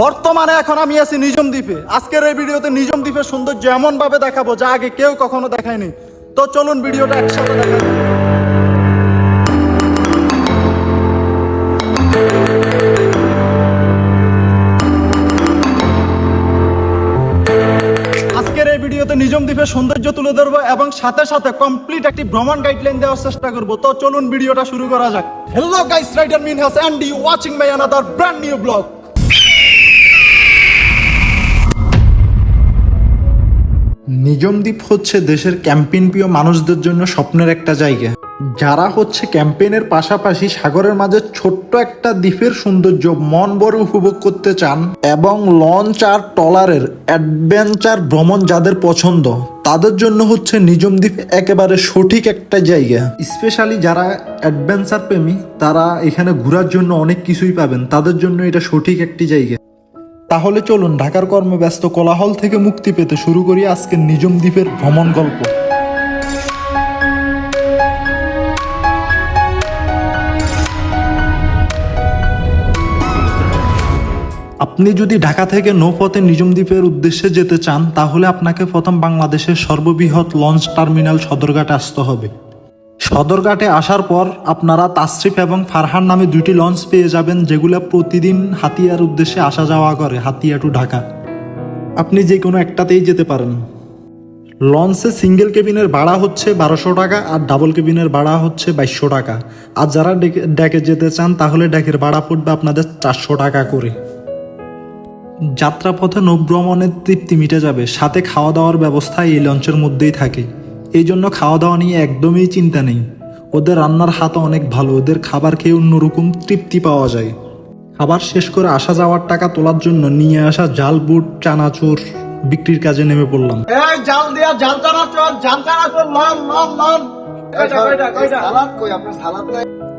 বর্তমানে এখন আমি আছি নিজম দ্বীপে। আজকের এই ভিডিওতে নিজম দ্বীপের সৌন্দর্য এমন ভাবে দেখাবো যা আগে কেউ কখনো দেখায়নি। তো চলুন ভিডিওটা একসাথে দেখা আজকের এই ভিডিওতে নিজম দ্বীপের সৌন্দর্য তুলে ধরবো এবং সাথে সাথে কমপ্লিট একটি ভ্রমণ গাইডলাইন দেওয়ার চেষ্টা করব। তো চলুন ভিডিওটা শুরু করা যাক। Hello guys rider mean has and you watching my another brand new blog Nijhum Dwip হচ্ছে দেশের ক্যাম্পেইন প্রিয় মানুষদের জন্য স্বপ্নের একটা জায়গা। যারা হচ্ছে ক্যাম্পেইনের পাশাপাশি সাগরের মাঝে ছোট্ট একটা দ্বীপের সৌন্দর্য মন ভরে উপভোগ করতে চান এবং লঞ্চ আর টলারের অ্যাডভেঞ্চার ভ্রমণ যাদের পছন্দ, তাদের জন্য হচ্ছে নিজম দ্বীপ একেবারে সঠিক একটা জায়গা। স্পেশালি যারা অ্যাডভেঞ্চার প্রেমী, তারা এখানে ঘোরার জন্য অনেক কিছুই পাবেন। তাদের জন্য এটা সঠিক একটি জায়গা। তাহলে চলুন ঢাকার কর্মব্যস্ত কোলাহল থেকে মুক্তি পেতে শুরু করি আজকের নিজম দ্বীপের ভ্রমণ গল্প। আপনি যদি ঢাকা থেকে নৌপথে নিজম দ্বীপের উদ্দেশ্যে যেতে চান, তাহলে আপনাকে প্রথম বাংলাদেশের সর্ববৃহৎ লঞ্চ টার্মিনাল সদরঘাটে আসতে হবে। সদরঘাটে আসার পর আপনারা তাসরিফ এবং ফারহান নামে দুটি লঞ্চ পেয়ে যাবেন যেগুলো প্রতিদিন হাতিয়ার উদ্দেশ্যে আসা যাওয়া করে হাতিয়া টু ঢাকা। আপনি যে কোনো একটাতেই যেতে পারেন। লঞ্চে সিঙ্গেল কেবিনের ভাড়া হচ্ছে বারোশো টাকা আর ডাবল কেবিনের ভাড়া হচ্ছে বাইশশো টাকা। আর যারা ডেকে- যেতে চান, তাহলে ডেকের ভাড়া পড়বে আপনাদের চারশো টাকা করে। যাত্রাপথে নৌভ্রমণের তৃপ্তি মিটে যাবে। সাথে খাওয়া দাওয়ার ব্যবস্থা এই লঞ্চের মধ্যেই থাকে। এই জন্য খাওয়া দাওয়া নিয়ে একদমই চিন্তা নেই। ওদের রান্নার হাত অনেক ভালো ওদের খাবার খেয়ে অন্যরকম তৃপ্তি পাওয়া যায়। খাবার শেষ করে আসা যাওয়ার টাকা তোলার জন্য নিয়ে আসা জাল বুট চানাচুর বিক্রির কাজে নেমে পড়লাম। জাল দিয়া জাল জাল লন লন লন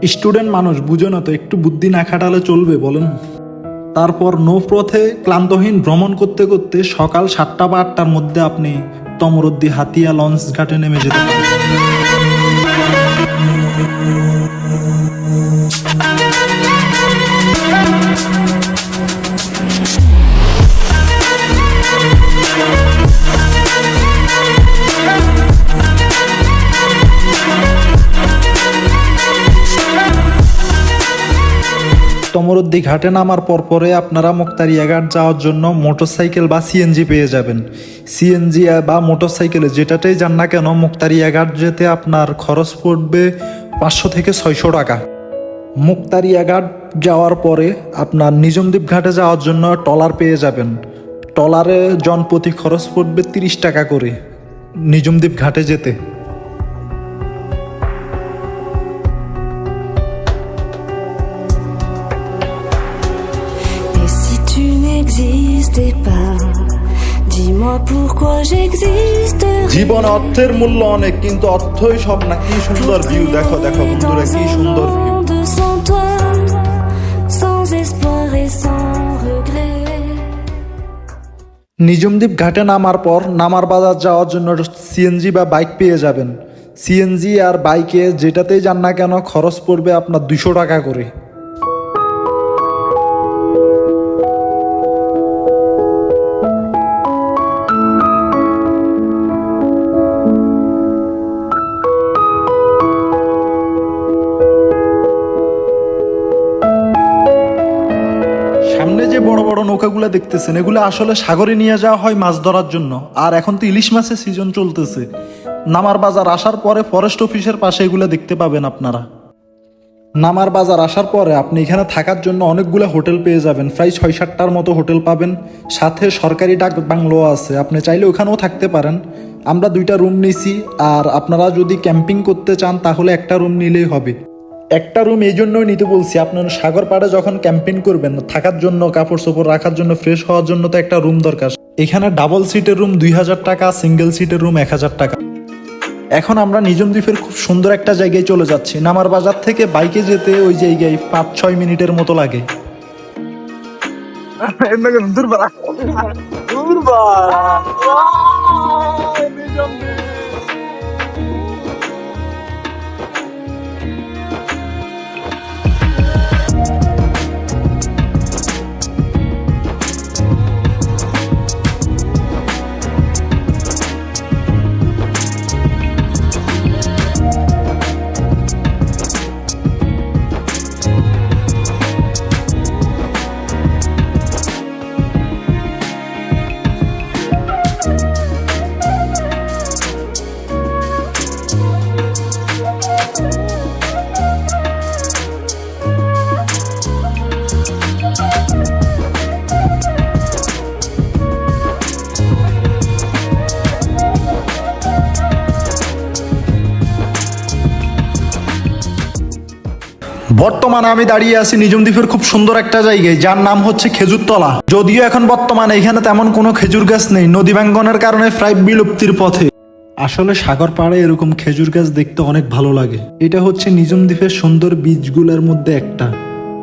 স্টুডেন্ট মানুষ বুঝো না তো একটু বুদ্ধি না খাটালে চলবে বলেন। তারপর নৌপথে ক্লান্তহীন ভ্রমণ করতে করতে সকাল সাতটা বা আটটার মধ্যে আপনি তমরদ্দি হাতিয়া লঞ্চ ঘাটে নেমে যেতে তমরদ্দি ঘাটে নামার পর পরে আপনারা মুক্তারিয়া ঘাট যাওয়ার জন্য মোটরসাইকেল বা সিএনজি পেয়ে যাবেন। সিএনজি বা মোটরসাইকেলে যেটাতেই যান না কেন মুক্তারিয়া ঘাট যেতে আপনার খরচ পড়বে পাঁচশো থেকে ছয়শো টাকা। মুক্তারিয়া ঘাট যাওয়ার পরে আপনার নিজমদ্বীপ ঘাটে যাওয়ার জন্য টলার পেয়ে যাবেন। টলারে জনপ্রতি খরচ পড়বে তিরিশ টাকা করে নিজমদ্বীপ ঘাটে যেতে। জীবন অর্থের মূল্য অনেক কিন্তু অর্থই সব না। কি সুন্দর ভিউ দেখো দেখো বন্ধুরা কি সুন্দর ভিউ. নিজমদ্বীপ ঘাটে নামার পর নামার বাজার যাওয়ার জন্য সিএনজি বা বাইক পেয়ে যাবেন। সিএনজি আর বাইকে যেটাতেই যান না কেন খরচ পড়বে আপনার দুশো টাকা করে। বড় বড় নৌকাগুলো দেখতেছেন, এগুলো আসলে সাগরে নিয়ে যাওয়া হয় মাছ ধরার জন্য। আর এখন তো ইলিশ মাছের সিজন চলতেছে। নামার বাজার আসার পরে ফরেস্ট অফিসের পাশে এগুলো দেখতে পাবেন আপনারা। নামার বাজার আসার পরে আপনি এখানে থাকার জন্য অনেকগুলো হোটেল পেয়ে যাবেন। প্রায় ছয় সাতটার মতো হোটেল পাবেন। সাথে সরকারি ডাক বাংলো আছে। আপনি চাইলে ওখানেও থাকতে পারেন। আমরা দুইটা রুম নিছি। আর আপনারা যদি ক্যাম্পিং করতে চান, তাহলে একটা রুম নিলেই হবে। একটা রুম এই জন্যই নিতে বলছি আপনার সাগর পাড়ে যখন ক্যাম্পেইন করবেন থাকার জন্য কাপড় চোপড় রাখার জন্য ফ্রেশ হওয়ার জন্য তো একটা রুম দরকার। এখানে ডাবল সিটের রুম দুই হাজার টাকা সিঙ্গেল সিটের রুম এক হাজার টাকা। এখন আমরা নিজম দ্বীপের খুব সুন্দর একটা জায়গায় চলে যাচ্ছি। নামার বাজার থেকে বাইকে যেতে ওই জায়গায় পাঁচ ছয় মিনিটের মতো লাগে। এমনি কেন বর্তমানে আমি দাঁড়িয়ে আছি নিজম দ্বীপের খুব সুন্দর একটা জায়গায়, যার নাম হচ্ছে খেজুরতলা। যদিও এখন বর্তমানে এখানে তেমন কোনো খেজুর গাছ নেই, নদী ভাঙ্গনের কারণে প্রায় বিলুপ্তির পথে। আসলে সাগর পাড়ে এরকম খেজুর গাছ দেখতে অনেক ভালো লাগে। এটা হচ্ছে নিজম দ্বীপের সুন্দর বীজগুলোর মধ্যে একটা।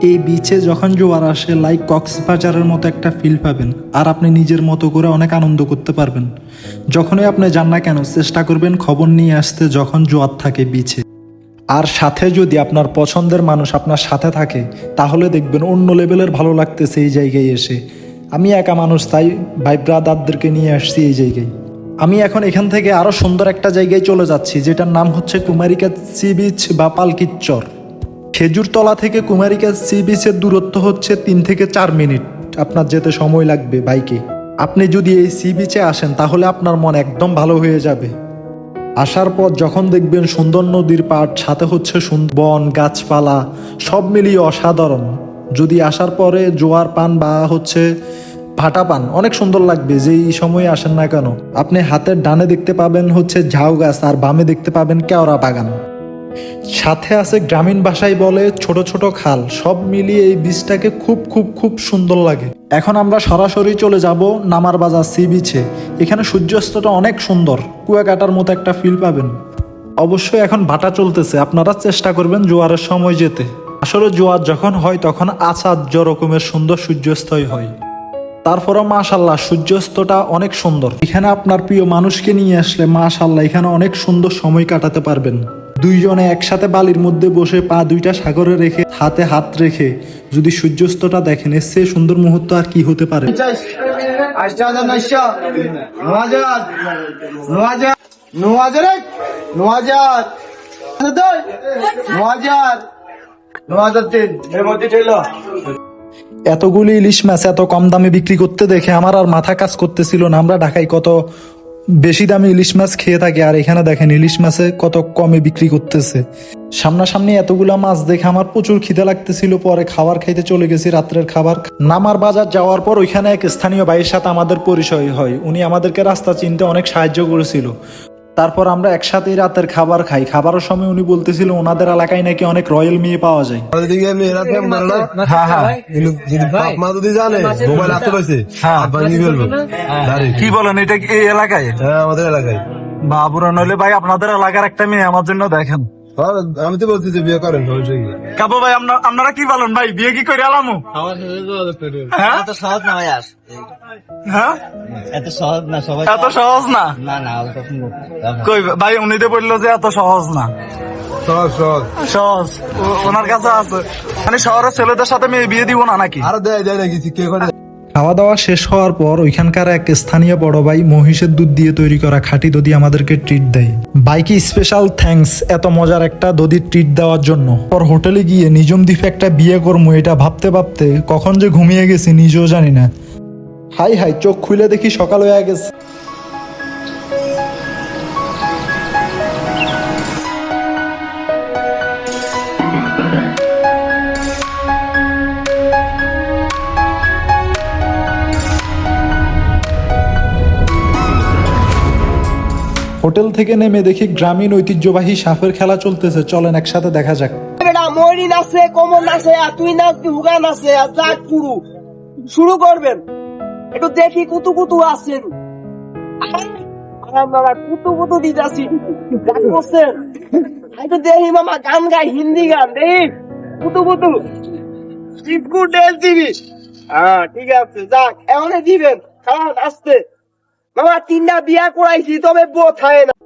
এই বিচে যখন জোয়ার আসে লাইক কক্সবাজারের মতো একটা ফিল পাবেন, আর আপনি নিজের মতো করে অনেক আনন্দ করতে পারবেন। যখনই আপনি যান না কেন, চেষ্টা করবেন খবর নিয়ে আসতে যখন জোয়ার থাকে বিচে। আর সাথে যদি আপনার পছন্দের মানুষ আপনার সাথে থাকে, তাহলে দেখবেন অন্য লেভেলের ভালো লাগতেছে এই জায়গায় এসে। আমি একা মানুষ, তাই ভাই ব্রাদারদেরকে নিয়ে আসছি এই জায়গায়। আমি এখন এখান থেকে আরও সুন্দর একটা জায়গায় চলে যাচ্ছি, যেটার নাম হচ্ছে কুমারিকা সি বিচ বা পালকিচ্চর। খেজুরতলা থেকে কুমারিকা সি বিচের দূরত্ব হচ্ছে তিন থেকে চার মিনিট। আপনার যেতে সময় লাগবে বাইকে। আপনি যদি এই সি বিচে আসেন, তাহলে আপনার মন একদম ভালো হয়ে যাবে। আসার পর যখন দেখবেন সুন্দর নদীর পাট সাথে হচ্ছে বন, গাছপালা, সব মিলিয়ে অসাধারণ। যদি আসার পরে জোয়ার পান বা হচ্ছে ভাটা পান, অনেক সুন্দর লাগবে, যেই সময়ে আসেন না কেন। আপনি হাতের ডানে দেখতে পাবেন হচ্ছে ঝাউ গাছ আর বামে দেখতে পাবেন কেওড়া বাগান। সাথে আছে গ্রামীণ ভাষায় বলে ছোট ছোট খাল, সব মিলিয়ে এই বীজটাকে খুব খুব খুব সুন্দর লাগে। এখন আমরা সরাসরি চলে যাব নামার বাজার সি বিচে। এখানে সূর্যাস্তটা অনেক সুন্দর। কুয়াকাটার মতো একটা ফিল পাবেন। অবশ্যই এখন ভাটা চলতেছে। আপনারা চেষ্টা করবেন জোয়ারের সময় যেতে। আসলে জোয়ার যখন হয়, তখন আচার্য রকমের সুন্দর সূর্যাস্তই হয়। তারপরে মাশাল্লাহ সূর্যাস্তটা অনেক সুন্দর। এখানে আপনার প্রিয় মানুষকে নিয়ে আসলে মাশাল্লাহ এখানে অনেক সুন্দর সময় কাটাতে পারবেন। দুইজনে একসাথে বালির মধ্যে বসে পা দুইটা সাগরে রেখে, হাতে হাত রেখে যদি সূর্যাস্তটা দেখেন, এর চেয়ে সুন্দর মুহূর্ত আর কি হতে পারে? তিন। এর মধ্যে ছিল এতগুলি ইলিশ মাছ এত কম দামে বিক্রি করতে দেখে আমার আর মাথা কাজ করতেছিল না। আমরা ঢাকায় কত বেশি দামে ইলিশ মাছ খেয়ে থাকি আর এখানে দেখেন ইলিশ মাছে কত কমে বিক্রি করতেছে। সামনাসামনি এতগুলা মাছ দেখে আমার প্রচুর খিদে লাগতেছিল পরে খাবার খাইতে চলে গেছি রাত্রের খাবার। নামার বাজার যাওয়ার পর ওইখানে এক স্থানীয় ভাইয়ের সাথে আমাদের পরিচয় হয়। উনি আমাদেরকে রাস্তা চিনতে অনেক সাহায্য করেছিল। তারপর আমরা একসাথেই রাতের খাবার খাই। খাবারের সময় উনি বলতেছিল ওনাদের এলাকায় নাকি অনেক রয়্যাল মেয়ে পাওয়া যায়। হ্যাঁ হ্যাঁ। হ্যাঁ। কি বলেন এটা কি এই এলাকায়? হ্যাঁ আমাদের এলাকায়। বাবুরা নইলে ভাই আপনাদের এলাকার একটা মেয়ে আমার জন্য দেখেন। আমি তো বলছি যে বিয়ে করেন কাবু ভাই আপনারা আপনারা কি বলেন ভাই? বিয়ে কি করে আলামু? হ্যাঁ? এত সহজ না ভাই আস হ্যাঁ? এত সহজ না সবাই এত সহজ। না? না না কই ভাই উনি তো বলল যে এত সহজ না। সহজ সহজ। সহজ। ওনার কাছে আছে। মানে শহরের ছেলেদের সাথে মেয়ে বিয়ে দিব না নাকি? আরও দেয় দেয় নাকি? কে করে? খাওয়া দাওয়া শেষ হওয়ার পর ওইখানকার এক স্থানীয় বড় ভাই মহিষের দুধ দিয়ে তৈরি করা খাঁটি দধি আমাদেরকে ট্রিট দেয়। বাইকে স্পেশাল থ্যাঙ্কস এত মজার একটা দধির ট্রিট দেওয়ার জন্য। পর হোটেলে গিয়ে নিজম দ্বীপে একটা বিয়ে করব এটা ভাবতে ভাবতে কখন যে ঘুমিয়ে গেছি নিজেও জানি না। হাই হাই, চোখ খুলে দেখি সকাল হয়ে গেছে। হোটেল থেকে নেমে দেখি গ্রামীণ ঐতিহ্যবাহী সাপের খেলা চলতেছে। চলেন একসাথে দেখা যাক। শুরু। করবেন। একটু দেখি কুতু কুতু আছেন। কুতু কুতু গান একটু দেখি মামা, গান গাই, হিন্দি গান। দেখি, কুতু কুতু। হ্যাঁ ঠিক আছে, যাক এমন দিবেন। খারাপ আসতে।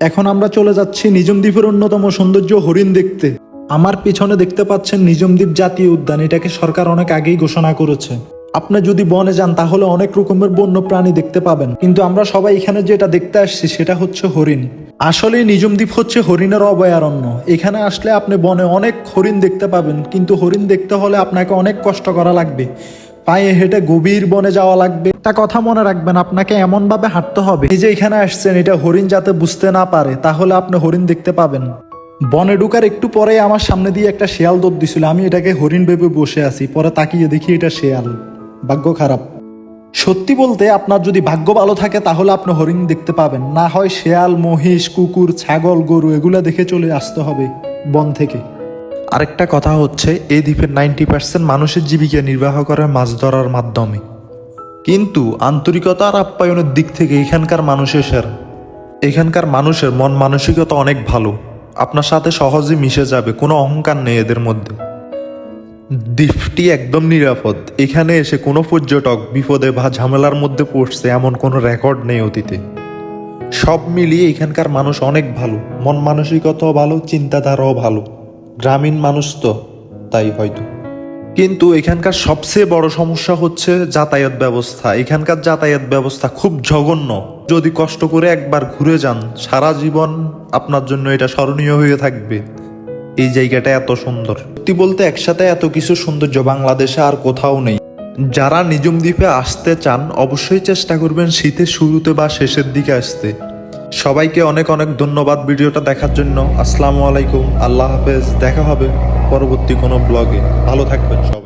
এখন আমরা চলে যাচ্ছি নিজম দ্বীপের অন্যতম সৌন্দর্য হরিণ দেখতে। আমার পিছনে দেখতে পাচ্ছেন নিজম দ্বীপ জাতীয় উদ্যান, এটাকে সরকার অনেক আগেই ঘোষণা করেছে। আপনি যদি বনে যান, তাহলে অনেক রকমের বন্য প্রাণী দেখতে পাবেন। কিন্তু আমরা সবাই এখানে যেটা দেখতে আসছি, সেটা হচ্ছে হরিণ। আসলে নিজম দ্বীপ হচ্ছে হরিণের অভয়ারণ্য। এখানে আসলে আপনি বনে অনেক হরিণ দেখতে পাবেন, কিন্তু হরিণ দেখতে হলে আপনাকে অনেক কষ্ট করা লাগবে। পায়ে হেঁটে গভীর বনে যাওয়া লাগবে। একটা কথা মনে রাখবেন, আপনাকে এমন ভাবে হাঁটতে হবে, এই যে এখানে আসছেন, এটা হরিণ যাতে বুঝতে না পারে, তাহলে আপনি হরিণ দেখতে পাবেন। বনে ঢুকার একটু পরে আমার সামনে দিয়ে একটা শেয়াল দৌড় দিছিল, আমি এটাকে হরিণ ভেবে বসে আছি, পরে তাকিয়ে দেখি এটা শেয়াল। ভাগ্য খারাপ। সত্যি বলতে আপনার যদি ভাগ্য ভালো থাকে, তাহলে আপনি হরিণ দেখতে পাবেন। না হয় শেয়াল, মহিষ, কুকুর, ছাগল, গরু, এগুলা দেখে চলে আসতে হবে বন থেকে। আরেকটা কথা হচ্ছে, এই দ্বীপের নাইনটি পার্সেন্ট মানুষের জীবিকা নির্বাহ করে মাছ ধরার মাধ্যমে। কিন্তু আন্তরিকতা আর আপ্যায়নের দিক থেকে এখানকার মানুষের সেরা। এখানকার মানুষের মন মানসিকতা অনেক ভালো। আপনার সাথে সহজে মিশে যাবে, কোনো অহংকার নেই এদের মধ্যে। দ্বীপটি একদম নিরাপদ। এখানে এসে কোনো পর্যটক বিপদে বা ঝামেলার মধ্যে পড়ছে এমন কোনো রেকর্ড নেই অতীতে। সব মিলিয়ে এখানকার মানুষ অনেক ভালো। মন মানসিকতাও ভালো, চিন্তাধারাও ভালো। গ্রামীণ মানুষ তো, তাই হয়তো। কিন্তু এখানকার সবচেয়ে বড় সমস্যা হচ্ছে যাতায়াত ব্যবস্থা। এখানকার যাতায়াত ব্যবস্থা খুব জঘন্য। যদি কষ্ট করে একবার ঘুরে যান, সারা জীবন আপনার জন্য এটা স্মরণীয় হয়ে থাকবে। এই জায়গাটা এত সুন্দর। সত্যি বলতে একসাথে এত কিছু সৌন্দর্য বাংলাদেশে আর কোথাও নেই। যারা নিজম দ্বীপে আসতে চান, অবশ্যই চেষ্টা করবেন শীতের শুরুতে বা শেষের দিকে আসতে। সবাইকে অনেক অনেক ধন্যবাদ ভিডিওটা দেখার জন্য। আসসালামু আলাইকুম। আল্লাহ হাফেজ। দেখা হবে পরবর্তী কোনো ব্লগে। ভালো থাকবেন সবাই।